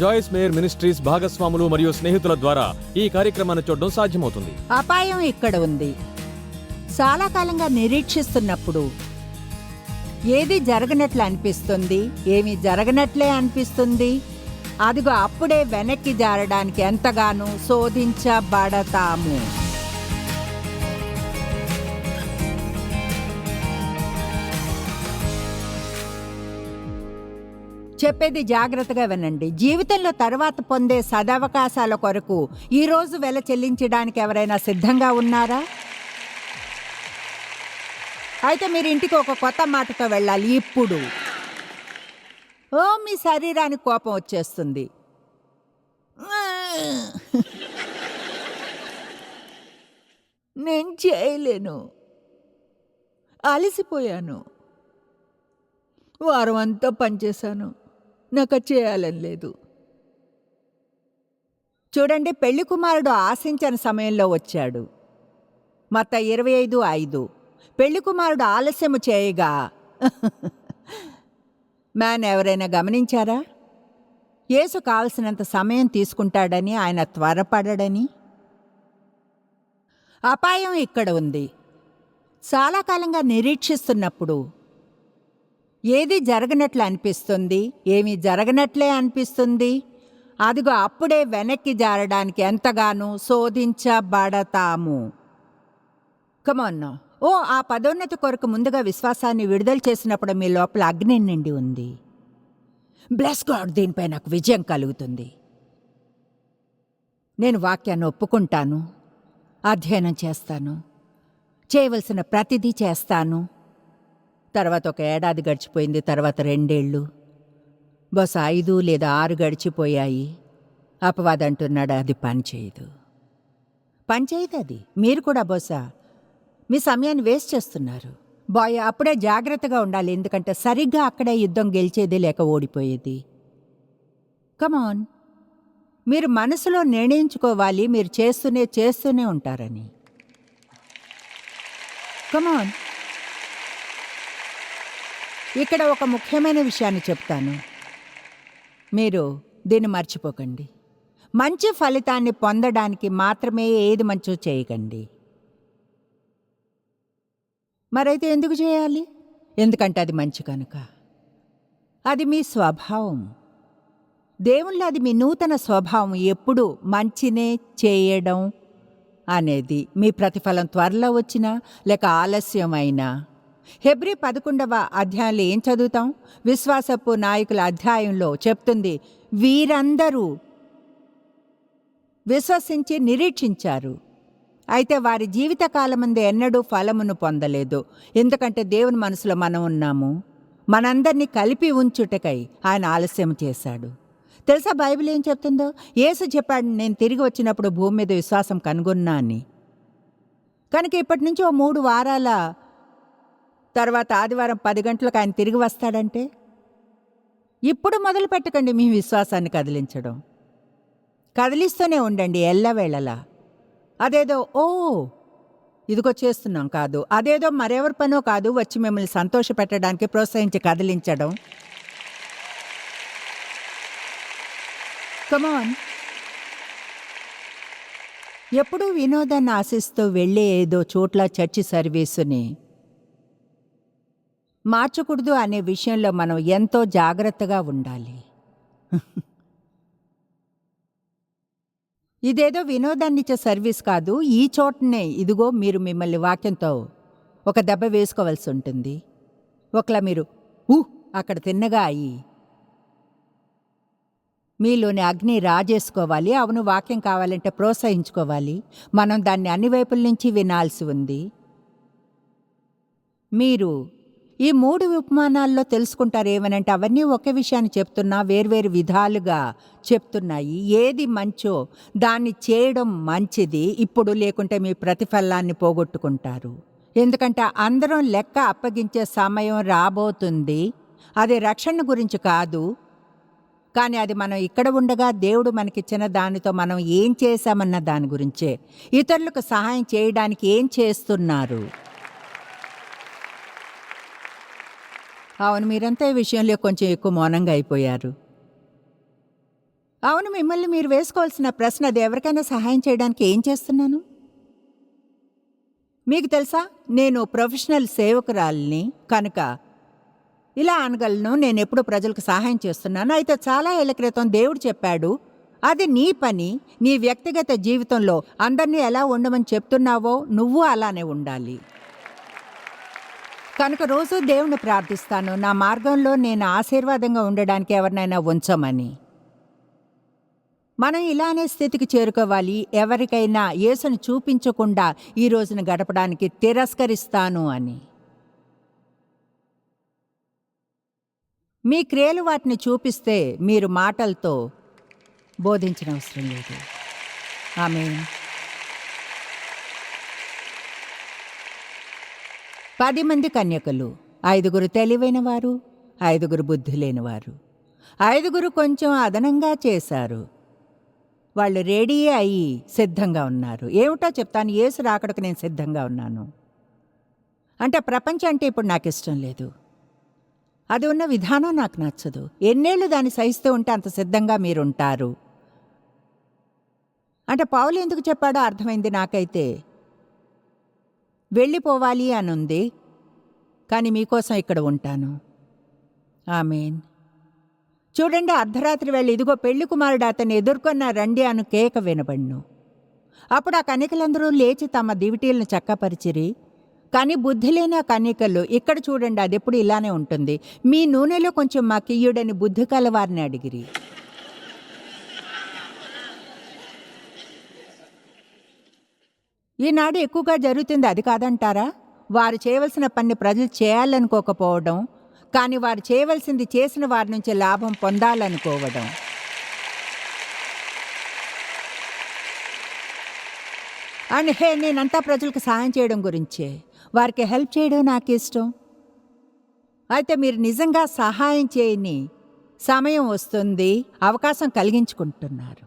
జాయిస్ mayor ministries భాగస్వాములు మరియు స్నేహితుల ద్వారా ఈ కార్యక్రమాన్ని చూడడం సాధ్యమవుతుంది. అపాయం ఇక్కడ ఉంది. చాలా కాలంగా నిరీక్షిస్తున్నప్పుడు ఏది జరగనట్లు అనిపిస్తుంది ఏమి జరగనట్లే అనిపిస్తుంది. అదిగో అప్పుడే వెనక్కి జారడానికి ఎంతగానో శోధించబడతాము. చెప్పేది జాగ్రత్తగా వినండి. జీవితంలో తర్వాత పొందే సదవకాశాల కొరకు ఈరోజు వెల చెల్లించడానికి ఎవరైనా సిద్ధంగా ఉన్నారా? అయితే మీరు ఇంటికి ఒక కొత్త మాటతో వెళ్ళాలి. ఇప్పుడు. ఓ మీ శరీరానికి కోపం వచ్చేస్తుంది. నేను చేయలేను. అలసిపోయాను. వారం అంతా పనిచేశాను. నాకు అది చేయాలని లేదు. చూడండి పెళ్ళి కుమారుడు ఆశించని సమయంలో వచ్చాడు. మత ఇరవై ఐదు ఐదు. పెళ్ళి కుమారుడు ఆలస్యము చేయగా మ్యాన్ ఎవరైనా గమనించారా? యేసు కావలసినంత సమయం తీసుకుంటాడని ఆయన త్వరపడడని? అపాయం ఇక్కడ ఉంది. చాలా కాలంగా నిరీక్షిస్తున్నప్పుడు ఏది జరగనట్లు అనిపిస్తుంది? ఏమీ జరగనట్లే అనిపిస్తుంది? అదిగో అప్పుడే వెనక్కి జారడానికి ఎంతగానో శోధించబడతాము. కమన్ ఓ ఆ పదోన్నతి కొరకు ముందుగా విశ్వాసాన్ని విడుదల చేసినప్పుడు మీ లోపల అగ్ని నిండి ఉంది. బ్లెస్ గాడ్ దీనిపై నాకు విజయం కలుగుతుంది. నేను వాక్యాన్ని ఒప్పుకుంటాను. అధ్యయనం చేస్తాను. చేయవలసిన ప్రతిదీ చేస్తాను. తర్వాత ఒక ఏడాది గడిచిపోయింది తర్వాత రెండేళ్ళు. బహుశా ఐదు లేదా ఆరు గడిచిపోయాయి. అపవాదంటున్నాడు అది పనిచేయదు. పనిచేయదు అది. మీరు కూడా బహుశా మీ సమయాన్ని వేస్ట్ చేస్తున్నారు. బాయ్ అప్పుడే జాగ్రత్తగా ఉండాలి ఎందుకంటే సరిగ్గా అక్కడే యుద్ధం గెలిచేది లేక ఓడిపోయేది. కమాన్ మీరు మనసులో నిర్ణయించుకోవాలి మీరు చేస్తూనే చేస్తూనే ఉంటారని. కమాన్ ఇక్కడ ఒక ముఖ్యమైన విషయాన్ని చెప్తాను. మీరు దీన్ని మర్చిపోకండి. మంచి ఫలితాన్ని పొందడానికి మాత్రమే ఏది మంచో చేయకండి. మరైతే ఎందుకు చేయాలి? ఎందుకంటే అది మంచి కనుక. అది మీ స్వభావం. దేవుళ్ళు అది మీ నూతన స్వభావం ఎప్పుడు మంచినే చేయడం అనేది మీ ప్రతిఫలం త్వరలో వచ్చినా లేక ఆలస్యం అయినా హెబ్రి పదకొండవ అధ్యాయంలో ఏం చదువుతాం? విశ్వాసపు నాయకుల అధ్యాయంలో చెప్తుంది వీరందరూ విశ్వసించి నిరీక్షించారు. అయితే వారి జీవితకాలముందే ఎన్నడూ ఫలమును పొందలేదు. ఎందుకంటే దేవుని మనసులో మనం ఉన్నాము. మనందరినీ కలిపి ఉంచుటకై ఆయన ఆలస్యం చేశాడు. తెలుసా బైబిల్ ఏం చెప్తుందో? యేసు చెప్పాడు నేను తిరిగి వచ్చినప్పుడు భూమి మీద విశ్వాసం కనుగొన్నా అని కనుక ఇప్పటి నుంచి ఓ మూడు వారాల తర్వాత ఆదివారం పది గంటలకు ఆయన తిరిగి వస్తాడంటే? ఇప్పుడు మొదలు పెట్టకండి మీ విశ్వాసాన్ని కదిలించడం. కదిలిస్తూనే ఉండండి ఎల్లవేళలా. అదేదో ఓ ఇదిగో చేస్తున్నాం కాదు. అదేదో మరెవరి పనో కాదు వచ్చి మిమ్మల్ని సంతోషపెట్టడానికి ప్రోత్సహించి కదిలించడం. కమాన్ ఎప్పుడూ వినోదాన్ని ఆశిస్తూ వెళ్ళే ఏదో చోట్ల చర్చి సర్వీసుని మార్చకూడదు అనే విషయంలో మనం ఎంతో జాగ్రత్తగా ఉండాలి. ఇదేదో వినోదాన్నిచ్చే సర్వీస్ కాదు ఈ చోటనే. ఇదిగో మీరు మిమ్మల్ని వాక్యంతో ఒక దెబ్బ వేసుకోవాల్సి ఉంటుంది. ఒకలా మీరు ఊ అక్కడ తిన్నగా అయ్యి. మీలోని అగ్ని రాజేసుకోవాలి అవును వాక్యం కావాలంటే ప్రోత్సహించుకోవాలి. మనం దాన్ని అన్ని వైపుల నుంచి వినాల్సి ఉంది. మీరు ఈ మూడు ఉపమానాల్లో తెలుసుకుంటారు ఏమనంటే అవన్నీ ఒకే విషయాన్ని చెప్తున్నా వేర్వేరు విధాలుగా చెప్తున్నాయి. ఏది మంచో దాన్ని చేయడం మంచిది. ఇప్పుడు లేకుంటే మీ ప్రతిఫలాన్ని పోగొట్టుకుంటారు. ఎందుకంటే అందరం లెక్క అప్పగించే సమయం రాబోతుంది. అది రక్షణ గురించి కాదు. కానీ అది మనం ఇక్కడ ఉండగా దేవుడు మనకిచ్చిన దానితో మనం ఏం చేశామన్న దాని గురించే. ఇతరులకు సహాయం చేయడానికి ఏం చేస్తున్నారు? అవును మీరంతా ఈ విషయంలో కొంచెం ఎక్కువ మౌనంగా అయిపోయారు. అవును మిమ్మల్ని మీరు వేసుకోవాల్సిన ప్రశ్న అది ఎవరికైనా సహాయం చేయడానికి ఏం చేస్తున్నాను? మీకు తెలుసా నేను ప్రొఫెషనల్ సేవకురాలిని కనుక ఇలా అనగలను నేను ఎప్పుడు ప్రజలకు సహాయం చేస్తున్నాను. అయితే చాలా ఏళ్ళ క్రితం దేవుడు చెప్పాడు అది నీ పని నీ వ్యక్తిగత జీవితంలో అందరినీ ఎలా ఉండమని చెప్తున్నావో నువ్వు అలానే ఉండాలి. కనుక రోజు దేవుణ్ణి ప్రార్థిస్తాను. నా మార్గంలో నేను ఆశీర్వాదంగా ఉండడానికి ఎవరినైనా ఉంచమని. మనం ఇలానే స్థితికి చేరుకోవాలి. ఎవరికైనా యేసును చూపించకుండా ఈ రోజును గడపడానికి తిరస్కరిస్తాను అని. మీ క్రియలు వాటిని చూపిస్తే మీరు మాటలతో బోధించిన అవసరం లేదు. ఆమె పది మంది కన్యకలు. ఐదుగురు తెలివైన వారు ఐదుగురు బుద్ధి లేనివారు ఐదుగురు కొంచెం అదనంగా చేశారు. వాళ్ళు రెడీ అయ్యి సిద్ధంగా ఉన్నారు. ఏమిటో చెప్తాను. ఏసు రాకడకు నేను సిద్ధంగా ఉన్నాను. అంటే ప్రపంచం అంటే ఇప్పుడు నాకు ఇష్టం లేదు. అది ఉన్న విధానం నాకు నచ్చదు. ఎన్నేళ్ళు దాన్ని సహిస్తూ ఉంటే అంత సిద్ధంగా మీరుంటారు. అంటే పావులు ఎందుకు చెప్పాడో అర్థమైంది నాకైతే. వెళ్ళిపోవాలి అని ఉంది కానీ మీకోసం ఇక్కడ ఉంటాను. ఆమెన్. చూడండి అర్ధరాత్రి వేళ ఇదిగో పెళ్ళి కుమారుడు అతన్ని ఎదుర్కొన్న రండి అను కేక వినబడ్ను. అప్పుడు ఆ కన్యకలందరూ లేచి తమ దివిటీలను చక్కపరిచిరి. కానీ బుద్ధి లేని ఆ కన్యకలు ఇక్కడ చూడండి అది ఎప్పుడు ఇలానే ఉంటుంది. మీ నూనెలో కొంచెం మా కియ్యుడని బుద్ధి కలవారిని అడిగిరి. ఈనాడు ఎక్కువగా జరుగుతుంది అది కాదంటారా? వారు చేయవలసిన పని ప్రజలు చేయాలనుకోకపోవడం కానీ వారు చేయవలసింది చేసిన వారి నుంచి లాభం పొందాలనుకోవడం. అండ్ హే నేనంతా ప్రజలకు సహాయం చేయడం గురించే. వారికి హెల్ప్ చేయడం నాకు ఇష్టం అయితే మీరు నిజంగా సహాయం చేయని సమయం వస్తుంది అవకాశం కలిగించుకుంటున్నారు.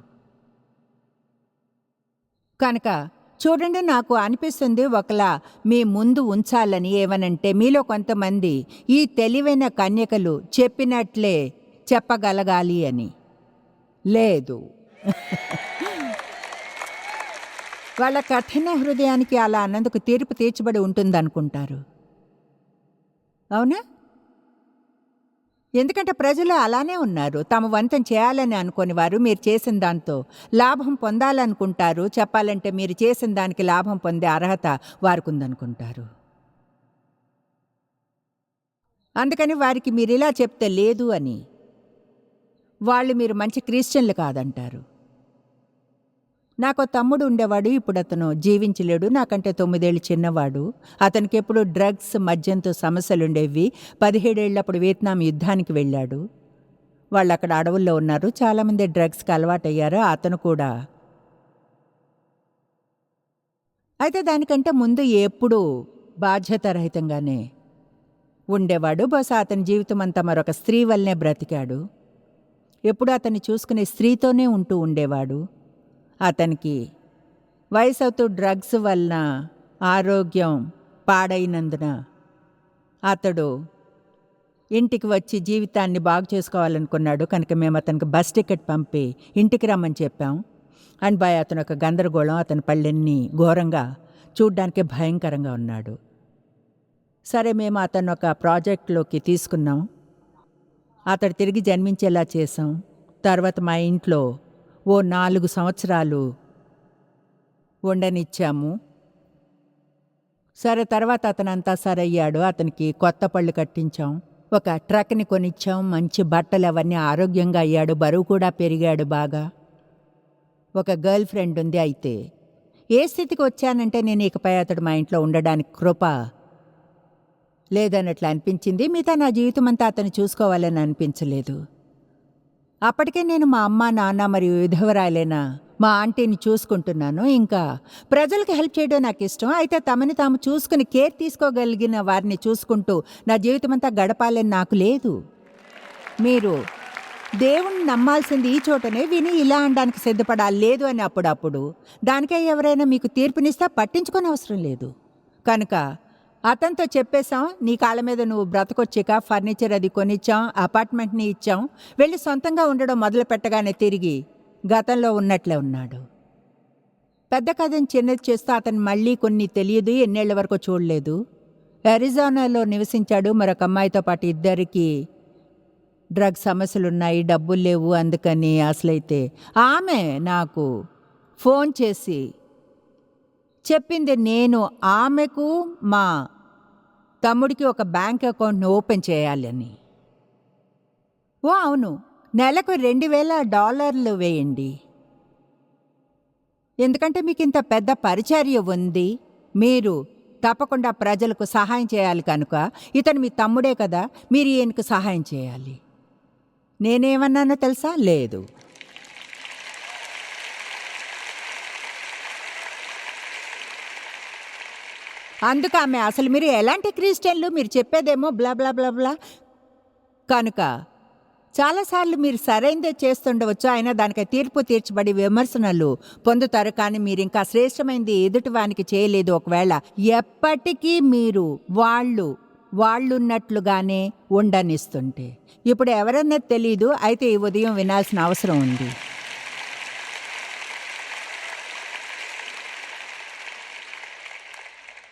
కనుక చూడండి నాకు అనిపిస్తుంది ఒకలా మీ ముందు ఉంచాలని ఏమనంటే మీలో కొంతమంది ఈ తెలివైన కన్యకలు చెప్పినట్లే చెప్పగలగాలి అని. లేదు. వాళ్ళ కఠిన హృదయానికి అలా అన్నందుకు తీర్పు తీర్చబడి ఉంటుందనుకుంటారు. అవునా? ఎందుకంటే ప్రజలు అలానే ఉన్నారు. తమ వంతం చేయాలని అనుకుని వారు మీరు చేసిన దాంతో లాభం పొందాలనుకుంటారు. చెప్పాలంటే మీరు చేసిన దానికి లాభం పొందే అర్హత వారికి ఉందనుకుంటారు అందుకని వారికి మీరు ఇలా చెప్తే లేదు అని. వాళ్ళు మీరు మంచి క్రిస్టియన్లు కాదంటారు. నాకు తమ్ముడు ఉండేవాడు ఇప్పుడు అతను జీవించలేడు నాకంటే తొమ్మిదేళ్ళు చిన్నవాడు. అతనికి ఎప్పుడు డ్రగ్స్ మద్యంతో సమస్యలుండేవి. పదిహేడేళ్ళప్పుడు వియత్నాం యుద్ధానికి వెళ్ళాడు. వాళ్ళు అక్కడ అడవుల్లో ఉన్నారు. చాలామంది డ్రగ్స్కి అలవాటయ్యారు. అతను కూడా. అయితే దానికంటే ముందు ఎప్పుడూ బాధ్యతారహితంగానే ఉండేవాడు. బహుశా అతని జీవితం అంతా మరొక స్త్రీ వల్లనే బ్రతికాడు. ఎప్పుడు అతన్ని చూసుకునే స్త్రీతోనే ఉంటూ ఉండేవాడు. అతనికి వయసు డ్రగ్స్ వలన ఆరోగ్యం పాడైనందున అతడు ఇంటికి వచ్చి జీవితాన్ని బాగు చేసుకోవాలనుకున్నాడు. కనుక మేము అతనికి బస్ టికెట్ పంపి ఇంటికి రమ్మని చెప్పాం. అండ్ బాయ్ అతను ఒక గందరగోళం అతని పళ్ళెన్ని ఘోరంగా చూడ్డానికి భయంకరంగా ఉన్నాడు. సరే మేము అతను ఒక ప్రాజెక్ట్లోకి తీసుకున్నాం. అతడు తిరిగి జన్మించేలా చేసాం. తర్వాత మా ఇంట్లో ఓ నాలుగు సంవత్సరాలు ఉండనిచ్చాము. సరే తర్వాత అతను అంతా సరయ్యాడు. అతనికి కొత్త పళ్ళు కట్టించాం. ఒక ట్రక్ని కొనిచ్చాం. మంచి బట్టలు అవన్నీ ఆరోగ్యంగా అయ్యాడు. బరువు కూడా పెరిగాడు బాగా. ఒక గర్ల్ ఫ్రెండ్ ఉంది అయితే. ఏ స్థితికి వచ్చానంటే నేను ఇకపై అతడు మా ఇంట్లో ఉండడానికి కృప లేదన్నట్లు అనిపించింది. మిగతా నా జీవితం అంతా అతను చూసుకోవాలని అనిపించలేదు. అప్పటికే నేను మా అమ్మ నాన్న మరియు విధవరాలైన మా ఆంటీని చూసుకుంటున్నాను. ఇంకా ప్రజలకు హెల్ప్ చేయడం నాకు ఇష్టం. అయితే తమని తాము చూసుకుని కేర్ తీసుకోగలిగిన వారిని చూసుకుంటూ నా జీవితం అంతా గడపాలని నాకు లేదు. మీరు దేవుణ్ణి నమ్మాల్సింది ఈ చోటనే విని ఇలా అనడానికి సిద్ధపడాలి. లేదు అని అప్పుడప్పుడు దానికై ఎవరైనా మీకు తీర్పునిస్తా పట్టించుకొని అవసరం లేదు. కనుక అతనితో చెప్పేశాం నీ కాళ్ళ మీద నువ్వు బ్రతకొచ్చాక ఫర్నిచర్ అది కొనిచ్చాం అపార్ట్మెంట్ని ఇచ్చాం వెళ్ళి సొంతంగా ఉండడం మొదలు పెట్టగానే తిరిగి గతంలో ఉన్నట్లే ఉన్నాడు. పెద్ద కథని చిన్నది చేస్తూ అతను మళ్ళీ కొన్ని తెలియదు ఎన్నేళ్ళ వరకు చూడలేదు. అరిజోనాలో నివసించాడు మరొక అమ్మాయితో పాటు ఇద్దరికి డ్రగ్ సమస్యలున్నాయి డబ్బులు లేవు అందుకని అసలైతే ఆమె నాకు ఫోన్ చేసి చెప్పింది నేను ఆమెకు మా తమ్ముడికి ఒక బ్యాంక్ అకౌంట్ను ఓపెన్ చేయాలని ఓ అవును. నెలకు రెండు వేల డాలర్లు వేయండి. ఎందుకంటే మీకు ఇంత పెద్ద పరిచర్య ఉంది. మీరు తప్పకుండా ప్రజలకు సహాయం చేయాలి కనుక ఇతను మీ తమ్ముడే కదా మీరు ఈయనకు సహాయం చేయాలి. నేనేమన్నానో తెలుసా? లేదు. అందుకు ఆమె అసలు మీరు ఎలాంటి క్రిస్టియన్లు? మీరు చెప్పేదేమో బ్లా బ్లా బ్లా బ్లా. కనుక చాలాసార్లు మీరు సరైనదే చేస్తుండవచ్చు. అయినా దానికి తీర్పు తీర్చబడి విమర్శనలు పొందుతారు. కానీ మీరు ఇంకా శ్రేష్టమైనది ఎదుటివానికి చేయలేదు. ఒకవేళ ఎప్పటికీ మీరు వాళ్ళు వాళ్ళున్నట్లుగానే ఉండనిస్తుంటే. ఇప్పుడు ఎవరన్నా తెలీదు. అయితే ఈ ఉదయం వినాల్సిన అవసరం ఉంది.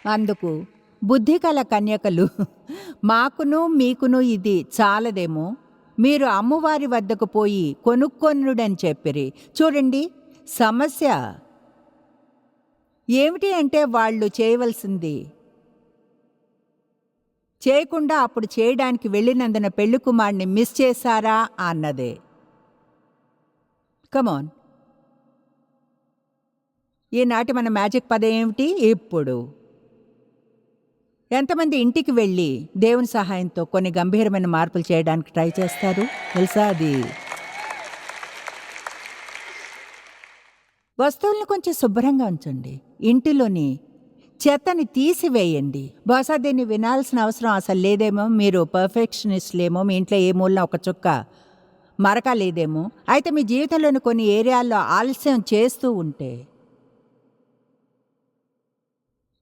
అందుకు బుద్ధికల కన్యకలు మాకును మీకును ఇది చాలదేమో. మీరు అమ్మవారి వద్దకు పోయి కొనుక్కొనుడని చెప్పిరి. చూడండి సమస్య ఏమిటి అంటే వాళ్ళు చేయవలసింది? చేయకుండా అప్పుడు చేయడానికి వెళ్ళినందున పెళ్ళి కుమారుని మిస్ చేశారా అన్నదే. కమోన్ ఈనాటి మన మ్యాజిక్ పదం ఏమిటి? ఇప్పుడు. ఎంతమంది ఇంటికి వెళ్ళి దేవుని సహాయంతో కొన్ని గంభీరమైన మార్పులు చేయడానికి ట్రై చేస్తారు? తెలుసా అది? వస్తువులను కొంచెం శుభ్రంగా ఉంచండి. ఇంటిలోని చెత్తని తీసివేయండి. బహుశా దీన్ని వినాల్సిన అవసరం అసలు లేదేమో మీరు పర్ఫెక్షనిస్ట్లేమో మీ ఇంట్లో ఏ మూలన ఒక చుక్క మరక లేదేమో. అయితే మీ జీవితంలోని కొన్ని ఏరియాల్లో ఆలస్యం చేస్తూ ఉంటే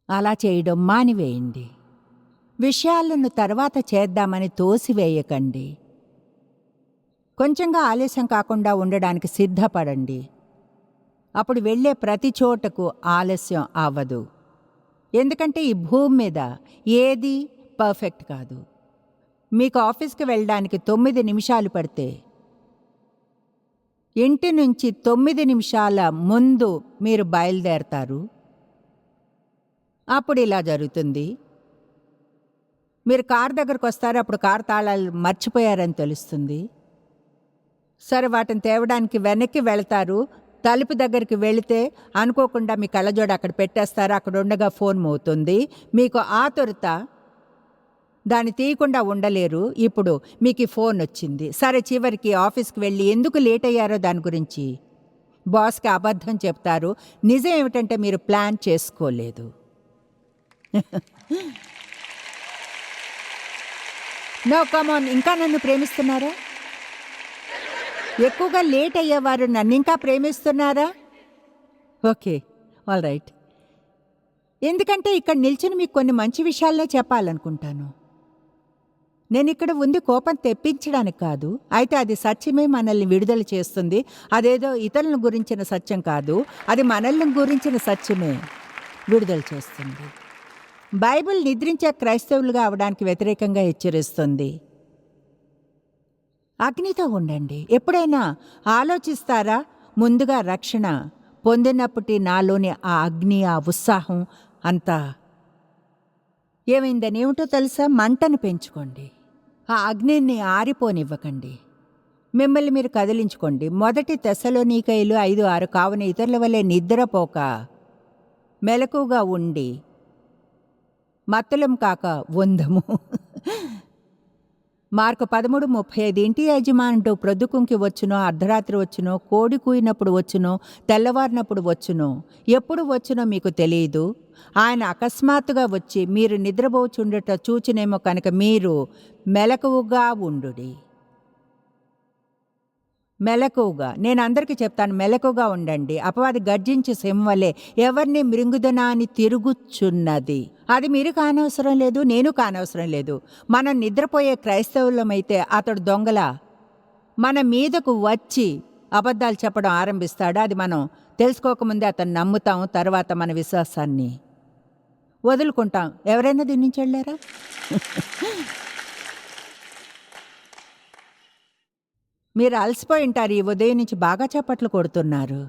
అలా చేయడం మానివేయండి. విషయాలను తర్వాత చేద్దామని తోసివేయకండి. కొంచెంగా ఆలస్యం కాకుండా ఉండడానికి సిద్ధపడండి. అప్పుడు వెళ్ళే ప్రతి చోటకు ఆలస్యం అవ్వదు. ఎందుకంటే ఈ భూమి మీద ఏది పర్ఫెక్ట్ కాదు. మీకు ఆఫీస్కి వెళ్ళడానికి తొమ్మిది నిమిషాలు పడితే ఇంటి నుంచి తొమ్మిది నిమిషాల ముందు మీరు బయలుదేరతారు. అప్పుడు ఇలా జరుగుతుంది. మీరు కార్ దగ్గరకు వస్తారు అప్పుడు కార్ తాళాలు మర్చిపోయారని తెలుస్తుంది. సరే వాటిని తేవడానికి వెనక్కి వెళతారు. తలుపు దగ్గరికి వెళితే అనుకోకుండా మీ కళ్ళజోడు అక్కడ పెట్టేస్తారు. అక్కడ ఉండగా ఫోన్ మోతుంది మీకు ఆతురత దాన్ని తీయకుండా ఉండలేరు. ఇప్పుడు మీకు ఫోన్ వచ్చింది. సరే చివరికి ఆఫీస్కి వెళ్ళి ఎందుకు లేట్ అయ్యారో దాని గురించి బాస్కి అబద్ధం చెప్తారు. నిజం ఏమిటంటే మీరు ప్లాన్ చేసుకోలేదు. నో కమాన్ ఇంకా నన్ను ప్రేమిస్తున్నారా? ఎక్కువగా లేట్ అయ్యేవారు నన్ను ఇంకా ప్రేమిస్తున్నారా? ఓకే ఆల్ రైట్ ఎందుకంటే ఇక్కడ నిల్చుని మీకు కొన్ని మంచి విషయాలనే చెప్పాలనుకుంటాను. నేను ఇక్కడ ఉంది కోపం తెప్పించడానికి కాదు అయితే అది సత్యమే మనల్ని విడుదల చేస్తుంది. అదేదో ఇతరులను గురించిన సత్యం కాదు అది మనల్ని గురించిన సత్యమే విడుదల చేస్తుంది. బైబిల్ నిద్రించే క్రైస్తవులుగా అవడానికి వ్యతిరేకంగా హెచ్చరిస్తుంది. అగ్నితో ఉండండి. ఎప్పుడైనా ఆలోచిస్తారా? ముందుగా రక్షణ పొందినప్పటి నాలోని ఆ అగ్ని ఆ ఉత్సాహం అంతా ఏమైందని ఏమిటో తెలుసా? మంటను పెంచుకోండి. ఆ అగ్నిని ఆరిపోనివ్వకండి. మిమ్మల్ని మీరు కదిలించుకోండి. మొదటి తెశలోనీకైలు ఐదు ఆరు కావున ఇతరుల వల్లే నిద్రపోక మెలకుగా ఉండి మత్తులం కాక వందము. మార్కు పదమూడు ముప్పై ఐదు. ఇంటి యజమానుడు ప్రొద్దుకుంకి వచ్చునో అర్ధరాత్రి వచ్చునో కోడి కూయినప్పుడు వచ్చునో తెల్లవారినప్పుడు వచ్చునో ఎప్పుడు వచ్చునో మీకు తెలియదు. ఆయన అకస్మాత్తుగా వచ్చి మీరు నిద్రపోచుండట చూచినేమో కనుక మీరు మెలకువగా ఉండుడి. మెలకువగా. నేను అందరికీ చెప్తాను మెలకుగా ఉండండి. అపవాది గర్జించి సింహలే ఎవరిని మృంగుదనా అని తిరుగుచున్నది? అది మీరు కానవసరం లేదు నేను కానవసరం లేదు. మనం నిద్రపోయే క్రైస్తవులమైతే అతడు దొంగల. మన మీదకు వచ్చి అబద్ధాలు చెప్పడం ఆరంభిస్తాడు? అది మనం తెలుసుకోకముందే అతను నమ్ముతాం తర్వాత మన విశ్వాసాన్ని. వదులుకుంటాం. ఎవరైనా దీని నుంచి వెళ్ళారా? మీరు అలసిపోయి ఉంటారు ఈ ఉదయం నుంచి బాగా చప్పట్లు కొడుతున్నారు.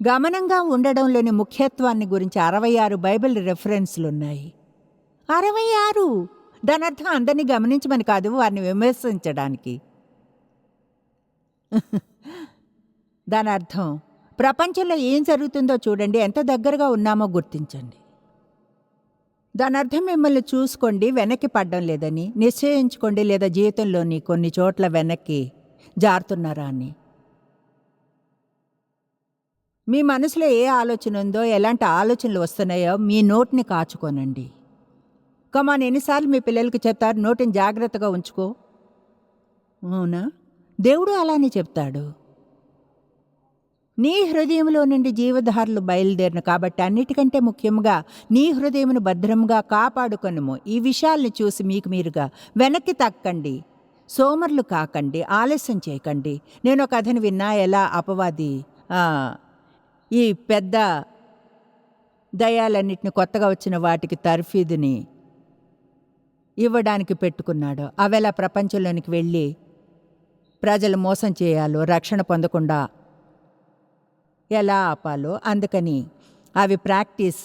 గమనంగా ఉండడంలోని ముఖ్యత్వాన్ని గురించి అరవై ఆరు బైబిల్ రెఫరెన్స్లున్నాయి. అరవై ఆరు! దాని అర్థం అందరినీ గమనించమని కాదు వారిని విమర్శించడానికి. దాని అర్థం ప్రపంచంలో ఏం జరుగుతుందో చూడండి ఎంత దగ్గరగా ఉన్నామో గుర్తించండి. దాని అర్థం మిమ్మల్ని చూసుకోండి వెనక్కి పడ్డం లేదని నిశ్చయించుకోండి లేదా జీవితంలోని కొన్ని చోట్ల వెనక్కి జారుతున్నారా అని. మీ మనసులో ఏ ఆలోచన ఉందో ఎలాంటి ఆలోచనలు వస్తున్నాయో మీ నోటిని కాచుకోనండి. కమాన్ ఎన్నిసార్లు మీ పిల్లలకి చెప్తారు నోటిని జాగ్రత్తగా ఉంచుకో. అవునా? దేవుడు అలానే చెప్తాడు. నీ హృదయంలో నుండి జీవధారలు బయలుదేరిన కాబట్టి అన్నిటికంటే ముఖ్యంగా నీ హృదయమును భద్రంగా కాపాడుకొనుము. ఈ విషయాల్ని చూసి మీకు మీరుగా వెనక్కి తక్కండి. సోమరులు కాకండి. ఆలస్యం చేయకండి. నేను ఒక కథను విన్నా ఎలా అపవాది? ఈ పెద్ద దయాలన్నిటిని కొత్తగా వచ్చిన వాటికి తర్ఫీదుని ఇవ్వడానికి పెట్టుకున్నాడు. అవెలా ప్రపంచంలోనికి వెళ్ళి ప్రజలు మోసం చేయాలో రక్షణ పొందకుండా ఎలా ఆపాలో అందుకని అవి ప్రాక్టీస్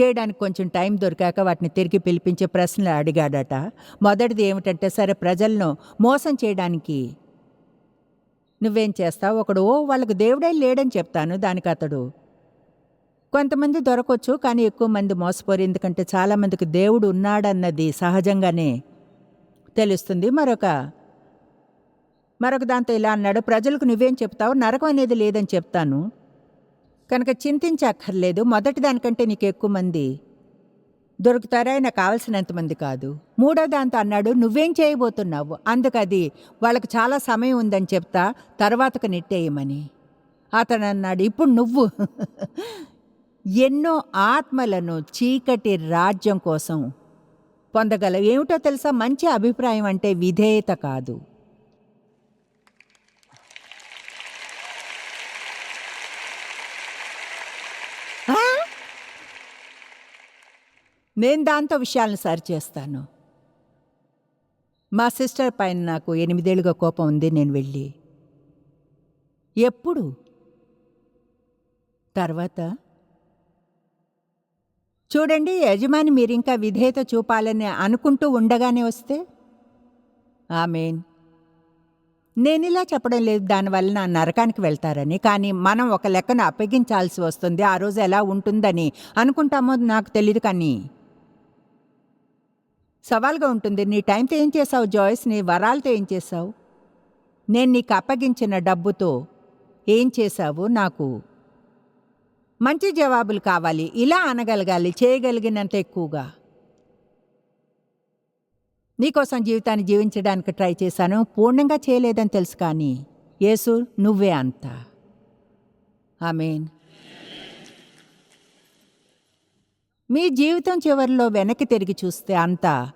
చేయడానికి కొంచెం టైం దొరికాక వాటిని తిరిగి పిలిపించే ప్రశ్నలు అడిగాడట. మొదటిది ఏమిటంటే సరే ప్రజలను మోసం చేయడానికి నువ్వేం చేస్తావు? ఒకడు ఓ వాళ్ళకు దేవుడే లేడని చెప్తాను దానికి అతడు. కొంతమంది దొరకొచ్చు కానీ ఎక్కువ మంది మోసపోరు ఎందుకంటే చాలామందికి దేవుడు ఉన్నాడన్నది సహజంగానే తెలుస్తుంది. మరొక మరొక దాంతో ఇలా అన్నాడు ప్రజలకు నువ్వేం చెప్తావు? నరకం అనేది లేదని చెప్తాను. కనుక చింతించక్కర్లేదు. మొదటి దానికంటే నీకు ఎక్కువ మంది దొరుకుతారా? నాకు కావలసినంతమంది కాదు. మూడో దాంతో అన్నాడు నువ్వేం చేయబోతున్నావు? అందుకది వాళ్ళకి చాలా సమయం ఉందని చెప్తా. తర్వాతకు నెట్టేయమని. అతను అన్నాడు ఇప్పుడు నువ్వు ఎన్నో ఆత్మలను చీకటి రాజ్యం కోసం పొందగలవు. ఏమిటో తెలుసా? మంచి అభిప్రాయం అంటే విధేయత కాదు ఆ? నేను దాంతో విషయాలను సరిచేస్తాను మా సిస్టర్ పైన నాకు ఎనిమిదేళ్ళుగా కోపం ఉంది నేను వెళ్ళి. ఎప్పుడు? తర్వాత? చూడండి యజమాని మీరు ఇంకా విధేయత చూపాలని అనుకుంటూ ఉండగానే వస్తే? ఆమెన్. నేను ఇలా చెప్పడం లేదు దానివల్ల నా నరకానికి వెళ్తారని. కానీ మనం ఒక లెక్కను అప్పగించాల్సి వస్తుంది ఆ రోజు ఎలా ఉంటుందని అనుకుంటామో నాకు తెలియదు కానీ సవాల్గా ఉంటుంది నీ టైంతో ఏం చేసావు జాయిస్? నీ వరాలతో ఏం చేసావు? నేను నీకు అప్పగించిన డబ్బుతో ఏం చేశావు నాకు? మంచి జవాబులు కావాలి ఇలా అనగలగాలి చేయగలిగినంత ఎక్కువగా. నీకోసం జీవితాన్ని జీవించడానికి ట్రై చేశాను పూర్ణంగా చేయలేదని తెలుసు కానీ యేసు నువ్వే అంత. మీన్ మీ జీవితం చివరిలో వెనక్కి తిరిగి చూస్తే అంతా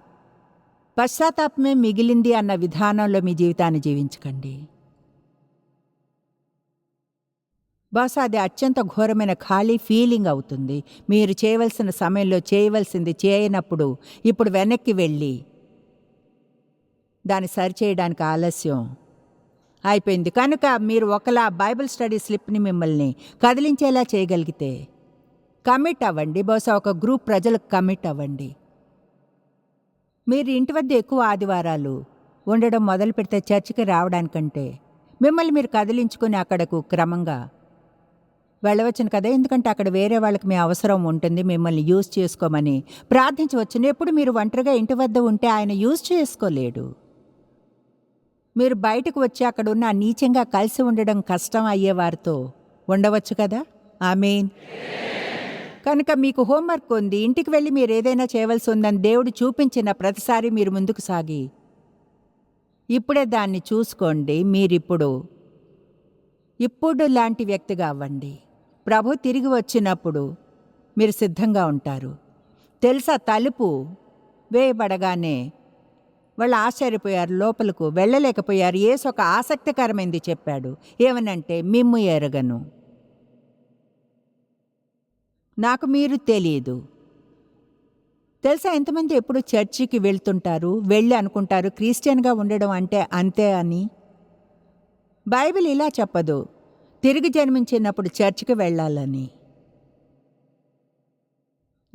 పశ్చాత్తాపమే మిగిలింది అన్న విధానంలో మీ జీవితాన్ని జీవించకండి. బహుశా అది అత్యంత ఘోరమైన ఖాళీ ఫీలింగ్ అవుతుంది. మీరు చేయవలసిన సమయంలో చేయవలసింది చేయనప్పుడు ఇప్పుడు వెనక్కి వెళ్ళి దాన్ని సరిచేయడానికి ఆలస్యం అయిపోయింది. కనుక మీరు ఒకలా బైబిల్ స్టడీ స్లిప్ని మిమ్మల్ని కదిలించేలా చేయగలిగితే కమిట్ అవ్వండి. బహుశా ఒక గ్రూప్ ప్రజలకు కమిట్ అవ్వండి. మీరు ఇంటి వద్ద ఎక్కువ ఆదివారాలు ఉండడం మొదలు పెడితే చర్చికి రావడానికంటే మిమ్మల్ని మీరు కదిలించుకుని అక్కడకు క్రమంగా వెళ్ళవచ్చును కదా. ఎందుకంటే అక్కడ వేరే వాళ్ళకి మీ అవసరం ఉంటుంది. మిమ్మల్ని యూజ్ చేసుకోమని ప్రార్థించవచ్చును. ఎప్పుడు మీరు ఒంటరిగా ఇంటి వద్ద ఉంటే ఆయన యూజ్ చేసుకోలేడు. మీరు బయటకు వచ్చి అక్కడ ఉన్న నీచంగా కలిసి ఉండడం కష్టం అయ్యేవారితో ఉండవచ్చు కదా. ఐ మీన్ కనుక మీకు హోంవర్క్ ఉంది ఇంటికి వెళ్ళి మీరు ఏదైనా చేయవలసి ఉందని దేవుడు చూపించిన ప్రతిసారి మీరు ముందుకు సాగి. ఇప్పుడే దాన్ని చూసుకోండి మీరిప్పుడు. ఇప్పుడు లాంటి వ్యక్తిగా అవ్వండి. ప్రభు తిరిగి వచ్చినప్పుడు మీరు సిద్ధంగా ఉంటారు. తెలుసా తలుపు వేయబడగానే వాళ్ళు ఆశ్చర్యపోయారు లోపలకు వెళ్ళలేకపోయారు. ఏసు ఒక ఆసక్తికరమైంది చెప్పాడు. ఏమనంటే మిమ్ము ఎరగను. నాకు మీరు తెలియదు తెలుసా ఎంతమంది ఎప్పుడు చర్చికి వెళ్తుంటారు వెళ్ళి అనుకుంటారు క్రిస్టియన్గా ఉండడం అంటే అంతే అని? బైబిల్ ఇలా చెప్పదు తిరిగి జన్మించినప్పుడు చర్చికి వెళ్ళాలని.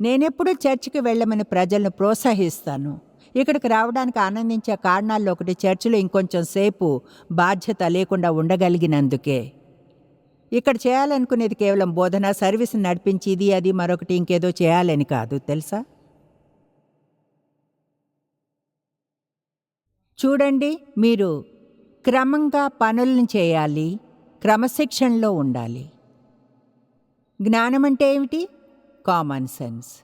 నేనెప్పుడూ చర్చికి వెళ్ళమని ప్రజలను ప్రోత్సహిస్తాను. ఇక్కడికి రావడానికి ఆనందించే కారణాల్లో ఒకటి చర్చిలో ఇంకొంచెం సేపు బాధ్యత లేకుండా ఉండగలిగినందుకే. ఇక్కడ చేయాలనుకునేది కేవలం బోధన సర్వీస్ నడిపించేది అది మరొకటి ఇంకేదో చేయాలని కాదు. తెలుసా? చూడండి మీరు క్రమంగా పనులను చేయాలి క్రమశిక్షణలో ఉండాలి. జ్ఞానం అంటే ఏమిటి? Common sense.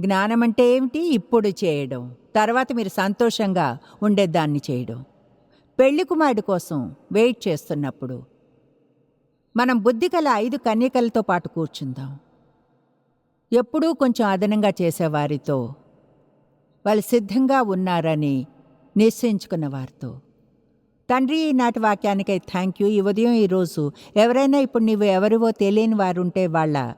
జ్ఞానం అంటే ఏమిటి? ఇప్పుడు చేయడం. తర్వాత మీరు సంతోషంగా ఉండేదాన్ని చేయడం. పెళ్ళి కుమారుడి కోసం వెయిట్ చేస్తున్నప్పుడు మనం బుద్ధి గల ఐదు కన్యకలతో పాటు కూర్చుందాం. ఎప్పుడూ కొంచెం అదనంగా చేసేవారితో వాళ్ళు సిద్ధంగా ఉన్నారని నిశ్చయించుకున్న వారితో. తండ్రి ఈనాటి వాక్యానికై థ్యాంక్ యూ. ఈ ఉదయం ఈరోజు ఎవరైనా ఇప్పుడు నీవు ఎవరివో తెలియని వారు ఉంటే వాళ్ళ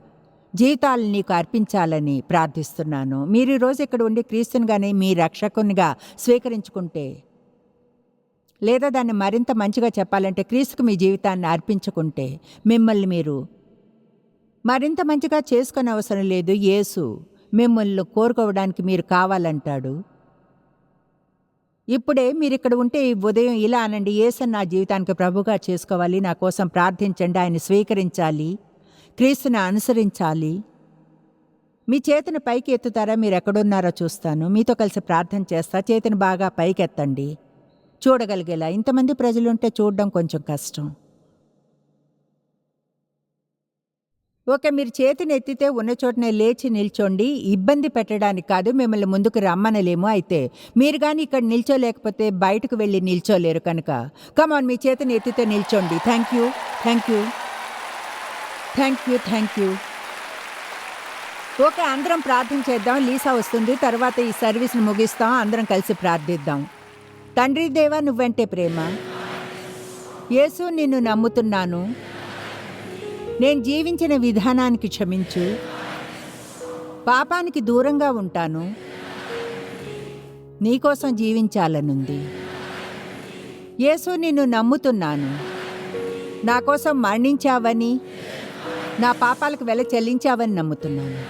జీవితాలు నీకు అర్పించాలని ప్రార్థిస్తున్నాను. మీరు ఈరోజు ఇక్కడ ఉండి క్రీస్తునిగానే మీ రక్షకునిగా స్వీకరించుకుంటే లేదా దాన్ని మరింత మంచిగా చెప్పాలంటే క్రీస్తుకు మీ జీవితాన్ని అర్పించుకుంటే మిమ్మల్ని మీరు మరింత మంచిగా చేసుకునే అవసరం లేదు. యేసు మిమ్మల్ని కోరుకోవడానికి మీరు కావాలంటాడు. ఇప్పుడే మీరు ఇక్కడ ఉంటే ఈ ఉదయం ఇలా అనండి. ఏసన్ నా జీవితానికి ప్రభుగా చేసుకోవాలి. నా కోసం ప్రార్థించండి. ఆయన స్వీకరించాలి. క్రీస్తుని అనుసరించాలి. మీ చేతిని పైకి ఎత్తుతారా మీరు ఎక్కడున్నారో చూస్తాను. మీతో కలిసి ప్రార్థన చేస్తా. చేతిని బాగా పైకెత్తండి. చూడగలిగేలా. ఇంతమంది ప్రజలుంటే చూడడం కొంచెం కష్టం. ఓకే మీరు చేతిని ఎత్తితే ఉన్న చోటనే లేచి నిల్చోండి. ఇబ్బంది పెట్టడానికి కాదు మిమ్మల్ని ముందుకు రమ్మనలేము అయితే. మీరు కానీ ఇక్కడ నిల్చోలేకపోతే బయటకు వెళ్ళి నిల్చోలేరు కనుక. కమాన్ మీ చేతిని ఎత్తితే నిల్చోండి. Thank you thank you thank you thank you okay అందరం ప్రార్థన చేద్దాం. లీసా వస్తుంది. తర్వాత ఈ సర్వీస్ని ముగిస్తాం. అందరం కలిసి ప్రార్థిద్దాం. తండ్రి దేవా నువ్వంటే ప్రేమ. యేసు నిన్ను నమ్ముతున్నాను. నేను జీవించిన విధానానికి క్షమించు. పాపానికి దూరంగా ఉంటాను. నీకోసం జీవించాలనుంది. యేసు నిన్ను నమ్ముతున్నాను. నా కోసం మరణించావని నా పాపాలకు వెల చెల్లించావని నమ్ముతున్నాను.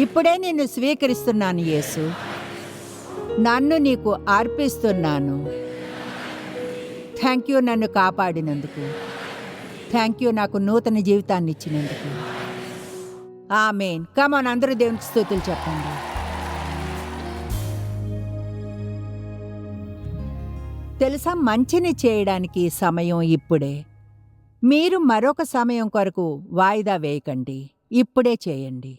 ఇప్పుడే నిన్ను స్వీకరిస్తున్నాను యేసు. నన్ను నీకు అర్పిస్తున్నాను. థ్యాంక్ యూ నన్ను కాపాడినందుకు. థ్యాంక్ యూ నాకు నూతన జీవితాన్ని ఇచ్చినందుకు. ఆ మెయిన్ కమాన్ అందరూ దేవునికి స్థుతులు చెప్పండి. తెలుసా మంచిని చేయడానికి సమయం ఇప్పుడే. మీరు మరొక సమయం కొరకు వాయిదా వేయకండి. ఇప్పుడే చేయండి.